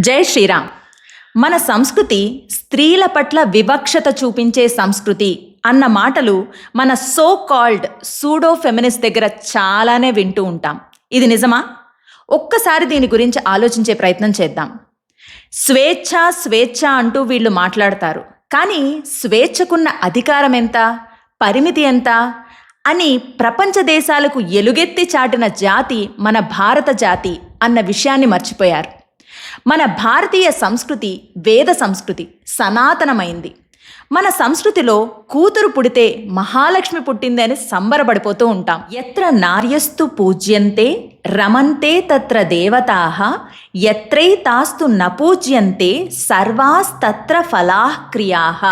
జై శ్రీరామ్. మన సంస్కృతి స్త్రీల పట్ల వివక్షత చూపించే సంస్కృతి అన్న మాటలు మన సో కాల్డ్ సూడో ఫెమినిస్ట్ దగ్గర చాలానే వింటూ ఉంటాం. ఇది నిజమా? ఒక్కసారి దీని గురించి ఆలోచించే ప్రయత్నం చేద్దాం. స్వేచ్ఛ స్వేచ్ఛ అంటూ వీళ్ళు మాట్లాడతారు. కానీ స్వేచ్ఛకున్న అధికారం ఎంత? పరిమితి ఎంత? అని ప్రపంచ దేశాలకు ఎలుగెత్తి చాటిన జాతి మన భారత జాతి అన్న విషయాన్ని మర్చిపోయారు. మన భారతీయ సంస్కృతి వేద సంస్కృతి సనాతనమైంది. మన సంస్కృతిలో కూతురు పుడితే మహాలక్ష్మి పుట్టింది అని సంబరపడిపోతూ ఉంటాం. ఎత్ర నార్యస్తు పూజ్యంతే రమంతే తత్ర దేవతాహ ఎత్రైతాస్తు నపూజ్యంతే సర్వాస్తత్ర ఫలాః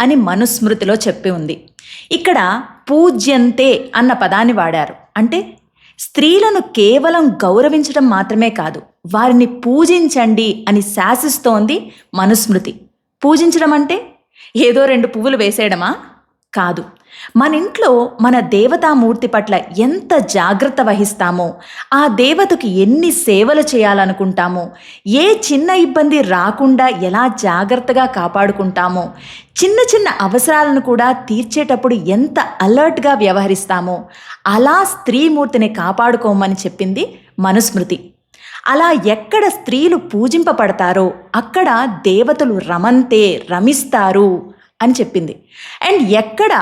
అని మనుస్మృతిలో చెప్పి ఉంది. ఇక్కడ పూజ్యంతే అన్న పదాన్ని వాడారు. అంటే స్త్రీలను కేవలం గౌరవించడం మాత్రమే కాదు వారిని పూజించండి అని శాసిస్తోంది మనుస్మృతి. పూజించడం అంటే ఏదో రెండు పువ్వులు వేసేయడమా? కాదు. మన ఇంట్లో మన దేవతామూర్తి పట్ల ఎంత జాగ్రత్త వహిస్తామో ఆ దేవతకు ఎన్ని సేవలు చేయాలనుకుంటామో ఏ చిన్న ఇబ్బంది రాకుండా ఎలా జాగ్రత్తగా కాపాడుకుంటామో చిన్న చిన్న అవసరాలను కూడా తీర్చేటప్పుడు ఎంత అలర్ట్గా వ్యవహరిస్తామో అలా స్త్రీమూర్తిని కాపాడుకోమని చెప్పింది మనుస్మృతి. అలా ఎక్కడ స్త్రీలు పూజింపబడతారో అక్కడ దేవతలు రమంతే రమిస్తారు. అని చెప్పింది. అండ్ ఎక్కడ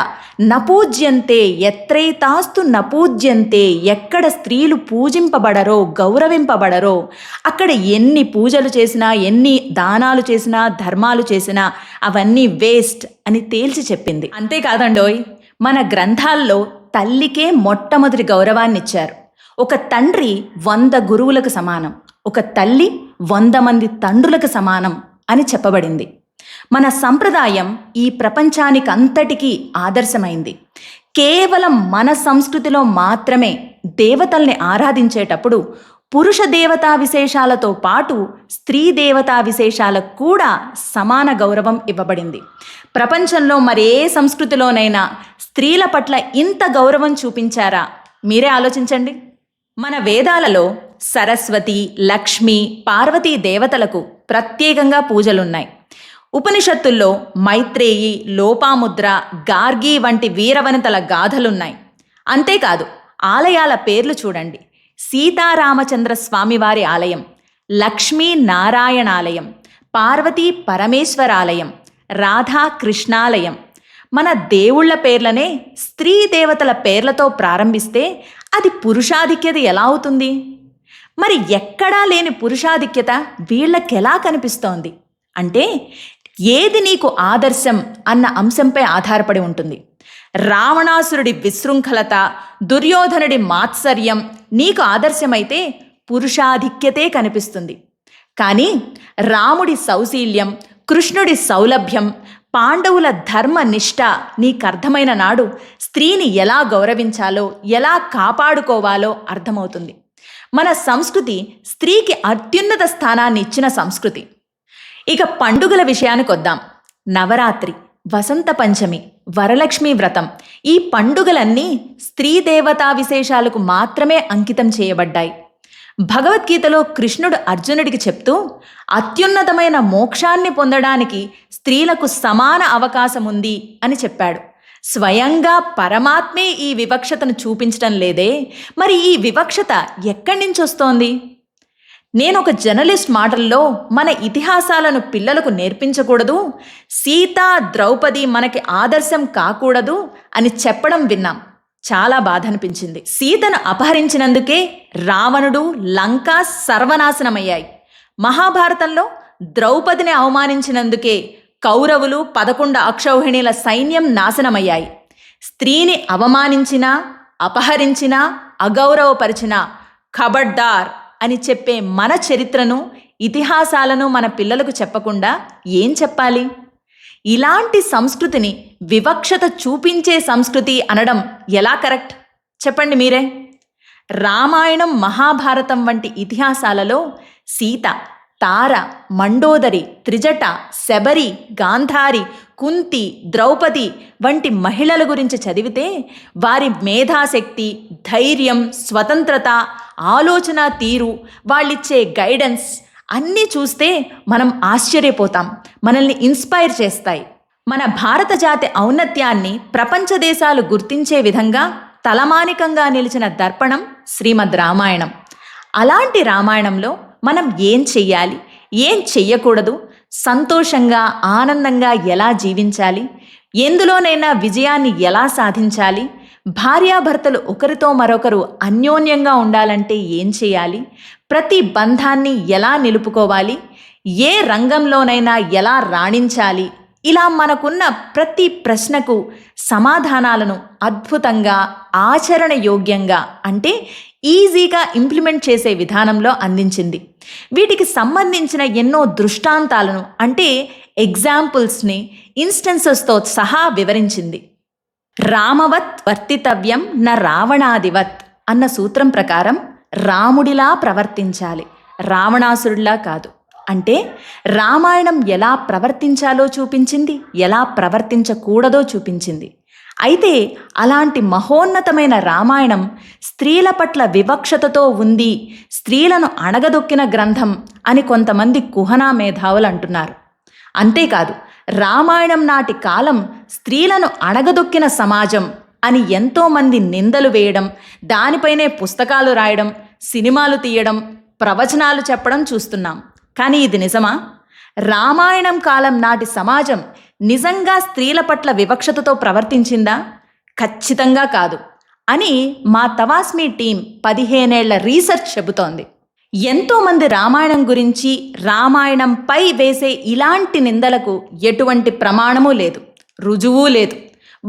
నపూజ్యంతే ఎత్రైతాస్తు నపూజ్యంతే ఎక్కడ స్త్రీలు పూజింపబడరో గౌరవింపబడరో అక్కడ ఎన్ని పూజలు చేసినా ఎన్ని దానాలు చేసినా ధర్మాలు చేసినా అవన్నీ వేస్ట్ అని తేల్చి చెప్పింది. అంతేకాదండోయ్ మన గ్రంథాల్లో తల్లికే మొట్టమొదటి గౌరవాన్ని ఇచ్చారు ఒక తండ్రి వంద గురువులకు సమానం ఒక తల్లి వంద మంది తండ్రులకు సమానం అని చెప్పబడింది. మన సంప్రదాయం ఈ ప్రపంచానికి అంతటికీ ఆదర్శమైంది. కేవలం మన సంస్కృతిలో మాత్రమే దేవతల్ని ఆరాధించేటప్పుడు పురుష దేవతా విశేషాలతో పాటు స్త్రీ దేవతా విశేషాలకు కూడా సమాన గౌరవం ఇవ్వబడింది. ప్రపంచంలో మరే సంస్కృతిలోనైనా స్త్రీల పట్ల ఇంత గౌరవం చూపించారా? మీరే ఆలోచించండి. మన వేదాలలో సరస్వతి లక్ష్మి పార్వతీ దేవతలకు ప్రత్యేకంగా పూజలున్నాయి. ఉపనిషత్తుల్లో మైత్రేయి లోపాముద్ర గార్గి వంటి వీరవనితల గాథలున్నాయి. అంతేకాదు ఆలయాల పేర్లు చూడండి. సీతారామచంద్ర స్వామివారి ఆలయం లక్ష్మీ నారాయణాలయం పార్వతీ పరమేశ్వరాలయం రాధాకృష్ణాలయం. మన దేవుళ్ళ పేర్లనే స్త్రీ దేవతల పేర్లతో ప్రారంభిస్తే అది పురుషాధిక్యత ఎలా అవుతుంది? మరి ఎక్కడా లేని పురుషాధిక్యత వీళ్ళకెలా కనిపిస్తోంది? అంటే ఏది నీకు ఆదర్శం అన్న అంశంపై ఆధారపడి ఉంటుంది. రావణాసురుడి విశృంఖలత దుర్యోధనుడి మాత్సర్యం నీకు ఆదర్శమైతే పురుషాధిక్యతే కనిపిస్తుంది. కానీ రాముడి సౌశీల్యం కృష్ణుడి సౌలభ్యం పాండవుల ధర్మ నిష్ట నీకర్థమైన నాడు స్త్రీని ఎలా గౌరవించాలో ఎలా కాపాడుకోవాలో అర్థమవుతుంది. మన సంస్కృతి స్త్రీకి అత్యున్నత స్థానాన్ని ఇచ్చిన సంస్కృతి. ఇక పండుగల విషయానికి వద్దాం నవరాత్రి వసంత పంచమి వరలక్ష్మి వ్రతం ఈ పండుగలన్నీ స్త్రీ దేవతా విశేషాలకు మాత్రమే అంకితం చేయబడ్డాయి. భగవద్గీతలో కృష్ణుడు అర్జునుడికి చెప్తూ అత్యున్నతమైన మోక్షాన్ని పొందడానికి స్త్రీలకు సమాన అవకాశం ఉంది అని చెప్పాడు. స్వయంగా పరమాత్మే ఈ వివక్షతను చూపించడం లేదే మరి ఈ వివక్షత ఎక్కడి నుంచి వస్తోంది నేను ఒక జర్నలిస్ట్ మాటల్లో మన ఇతిహాసాలను పిల్లలకు నేర్పించకూడదు సీత ద్రౌపది మనకి ఆదర్శం కాకూడదు అని చెప్పడం విన్నాం. చాలా బాధ అనిపించింది సీతను అపహరించినందుకే రావణుడు లంక సర్వనాశనమయ్యాయి. మహాభారతంలో ద్రౌపదిని అవమానించినందుకే కౌరవులు పదకొండు అక్షౌహిణీల సైన్యం నాశనమయ్యాయి. స్త్రీని అవమానించినా అపహరించినా అగౌరవపరిచినా ఖబర్దార్ అని చెప్పే మన చరిత్రను ఇతిహాసాలను మన పిల్లలకు చెప్పకుండా ఏం చెప్పాలి? ఇలాంటి సంస్కృతిని వివక్షత చూపించే సంస్కృతి అనడం ఎలా కరెక్ట్? చెప్పండి మీరే. రామాయణం మహాభారతం వంటి ఇతిహాసాలలో సీత తార మండోదరి త్రిజట శబరి గాంధారి కుంతి ద్రౌపది వంటి మహిళల గురించి చదివితే వారి మేధాశక్తి ధైర్యం స్వతంత్రత ఆలోచన తీరు వాళ్ళిచ్చే గైడెన్స్ అన్నీ చూస్తే మనం ఆశ్చర్యపోతాం మనల్ని ఇన్స్పైర్ చేస్తాయి. మన భారత జాతి ఔన్నత్యాన్ని ప్రపంచ దేశాలు గుర్తించే విధంగా తలమానికంగా నిలిచిన దర్పణం శ్రీమద్ రామాయణం. అలాంటి రామాయణంలో మనం ఏం చెయ్యాలి ఏం చెయ్యకూడదు సంతోషంగా ఆనందంగా ఎలా జీవించాలి ఎందులోనైనా విజయాన్ని ఎలా సాధించాలి భార్యాభర్తలు ఒకరితో మరొకరు అన్యోన్యంగా ఉండాలంటే ఏం చేయాలి? ప్రతి బంధాన్ని ఎలా నిలుపుకోవాలి? ఏ రంగంలోనైనా ఎలా రాణించాలి? ఇలా మనకున్న ప్రతి ప్రశ్నకు సమాధానాలను అద్భుతంగా ఆచరణ యోగ్యంగా అంటే ఈజీగా ఇంప్లిమెంట్ చేసే విధానంలో అందించింది. వీటికి సంబంధించిన ఎన్నో దృష్టాంతాలను అంటే ఎగ్జాంపుల్స్ని ఇన్స్టెన్సెస్తో సహా వివరించింది. రామవత్ వర్తితవ్యం న రావణాదివత్ అన్న సూత్రం ప్రకారం రాముడిలా ప్రవర్తించాలి. రావణాసురుడిలా కాదు. అంటే రామాయణం ఎలా ప్రవర్తించాలో చూపించింది ఎలా ప్రవర్తించకూడదో చూపించింది. అయితే అలాంటి మహోన్నతమైన రామాయణం స్త్రీల పట్ల వివక్షతతో ఉంది స్త్రీలను అణగదొక్కిన గ్రంథం అని కొంతమంది కుహనా మేధావులు అంటున్నారు. అంతేకాదు రామాయణం నాటి కాలం స్త్రీలను అణగదొక్కిన సమాజం అని ఎంతోమంది నిందలు వేయడం దానిపైనే పుస్తకాలు రాయడం సినిమాలు తీయడం ప్రవచనాలు చెప్పడం చూస్తున్నాం. కానీ ఇది నిజమా? రామాయణం కాలం నాటి సమాజం నిజంగా స్త్రీల పట్ల వివక్షతతో ప్రవర్తించిందా? ఖచ్చితంగా కాదు. అని మా తవాస్మి టీం పదిహేనేళ్ళ రీసెర్చ్ చెబుతోంది. ఎంతోమంది రామాయణం గురించి రామాయణంపై వేసే ఇలాంటి నిందలకు ఎటువంటి ప్రమాణము లేదు రుజువు లేదు.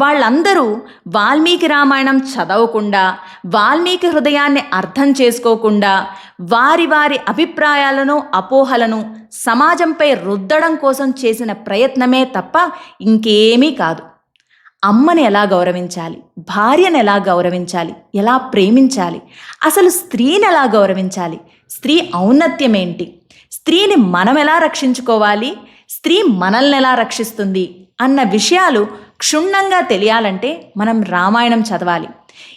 వాళ్ళందరూ వాల్మీకి రామాయణం చదవకుండా వాల్మీకి హృదయాన్ని అర్థం చేసుకోకుండా వారి వారి అభిప్రాయాలను అపోహలను సమాజంపై రుద్దడం కోసం చేసిన ప్రయత్నమే తప్ప ఇంకేమీ కాదు. అమ్మని ఎలా గౌరవించాలి? భార్యను ఎలా గౌరవించాలి? ఎలా ప్రేమించాలి? అసలు స్త్రీని ఎలా గౌరవించాలి? స్త్రీ ఔన్నత్యం ఏంటి స్త్రీని మనం ఎలా రక్షించుకోవాలి? స్త్రీ మనల్ని ఎలా రక్షిస్తుంది? అన్న విషయాలు క్షుణ్ణంగా తెలియాలంటే మనం రామాయణం చదవాలి.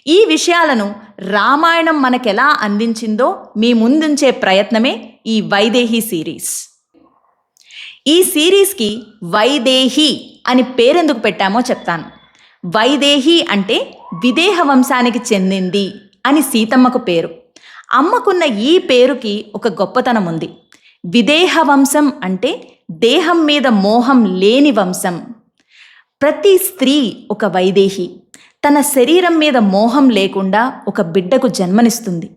ఈ విషయాలను రామాయణం మనకెలా అందించిందో మీ ముందుంచే ప్రయత్నమే ఈ వైదేహి సిరీస్. ఈ సిరీస్కి వైదేహి అని పేరెందుకు పెట్టామో చెప్తాను. వైదేహి అంటే విదేహ వంశానికి చెందింది అని సీతమ్మకు పేరు. అమ్మకున్న ఈ పేరుకి ఒక గొప్పతనం ఉంది విదేహ వంశం అంటే దేహం మీద మోహం లేని వంశం. ప్రతి స్త్రీ ఒక వైదేహి. తన శరీరం మీద మోహం లేకుండా ఒక బిడ్డకు జన్మనిస్తుంది.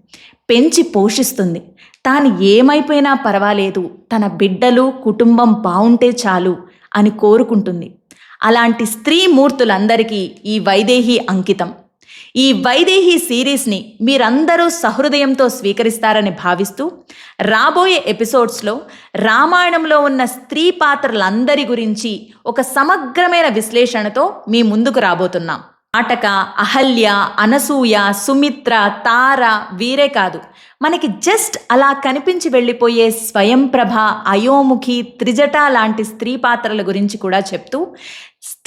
పెంచి పోషిస్తుంది. తాను ఏమైపోయినా పర్వాలేదు. తన బిడ్డలు కుటుంబం బావుంటే చాలు అని కోరుకుంటుంది. అలాంటి స్త్రీ మూర్తులందరికీ ఈ వైదేహి అంకితం. ఈ వైదేహి సిరీస్ని మీరందరూ సహృదయంతో స్వీకరిస్తారని భావిస్తూ రాబోయే ఎపిసోడ్స్లో రామాయణంలో ఉన్న స్త్రీ పాత్రలందరి గురించి ఒక సమగ్రమైన విశ్లేషణతో మీ ముందుకు రాబోతున్నాం. నాటక అహల్య అనసూయ సుమిత్ర తార వీరే కాదు. మనకి జస్ట్ అలా కనిపించి వెళ్ళిపోయే స్వయంప్రభ అయోముఖి త్రిజట లాంటి స్త్రీ పాత్రల గురించి కూడా చెప్తూ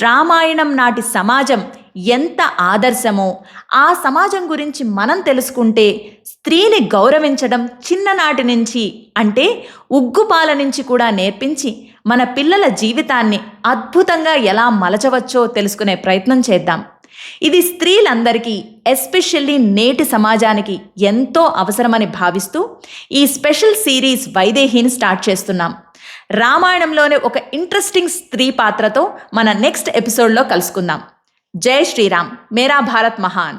రామాయణం నాటి సమాజం ఎంత ఆదర్శమో. ఆ సమాజం గురించి మనం తెలుసుకుంటే స్త్రీని గౌరవించడం చిన్ననాటి నుంచి అంటే ఉగ్గుపాల నుంచి కూడా నేర్పించి మన పిల్లల జీవితాన్ని అద్భుతంగా ఎలా మలచవచ్చో తెలుసుకునే ప్రయత్నం చేద్దాం. ఇది స్త్రీలందరికీ ఎస్పెషల్లీ నేటి సమాజానికి ఎంతో అవసరమని భావిస్తూ ఈ స్పెషల్ సిరీస్ వైదేహిని స్టార్ట్ చేస్తున్నాం. రామాయణంలోనే ఒక ఇంట్రెస్టింగ్ స్త్రీ పాత్రతో మన నెక్స్ట్ ఎపిసోడ్లో కలుసుకుందాం. జై శ్రీరామ్ మేరా భారత్ మహాన్